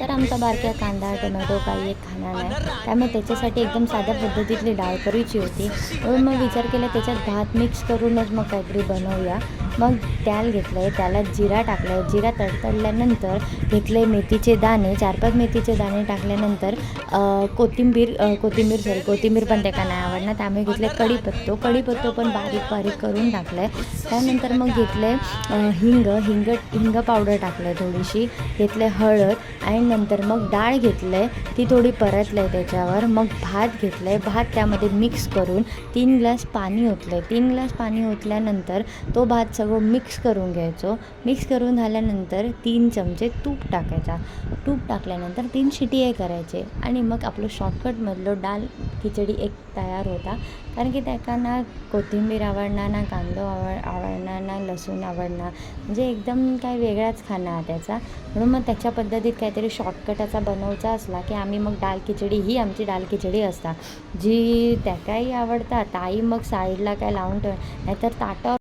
तर आमचा बारक्या कांदा टोमॅटो काही एक खाणार नाही. त्यामुळे त्याच्यासाठी एकदम साध्या पद्धतीतली डाळ करायची होती. म्हणून मग विचार केला त्याच्यात भात मिक्स करूनच मग काहीतरी बनवूया. मग त्याल घेतलं आहे त्याला जिरा टाकला आहे जिरा तडतडल्यानंतर घेतले मेथीचे दाणे. चार पाच मेथीचे दाणे टाकल्यानंतर कोथिंबीर कोथिंबीर सॉरी कोथिंबीर पण त्याला नाही आवडणार. त्यामुळे घेतले कढीपत्तो. कढीपत्तो पण बारीक बारीक करून टाकलं आहे त्यानंतर मग घेतले हिंग. हिंग हिंग पावडर टाकलं आहे थोडीशी. घेतले हळद आणि नंतर मग डाळ घेतलं आहे ती थोडी परतलं आहे त्याच्यावर मग भात घेतलं आहे भात त्यामध्ये मिक्स करून तीन ग्लास पाणी ओतलं आहे तीन ग्लास पाणी ओतल्यानंतर तो भात सगळं मिक्स करून घ्यायचो. मिक्स करून झाल्यानंतर तीन चमचे तूप टाकायचा. तूप टाकल्यानंतर तीन शिटी करायचे आणि मग आपलं शॉर्टकटमधलं डाळ खिचडी एक तयार होता. कारण की त्याका ना कोथिंबीर आवडणार ना कांदो आवड आवडणार लसूण आवडणार. म्हणजे एकदम काय वेगळाच खाणं त्याचा. म्हणून मग त्याच्या पद्धतीत काहीतरी शॉर्टकट असा बनवचा असला की आम्ही मग डाल खिचडी ही आमची डाल खिचडी असता. जी त्याकाही आवडतात ताई मग साईडला काय लावून ठेव नाहीतर ताटावर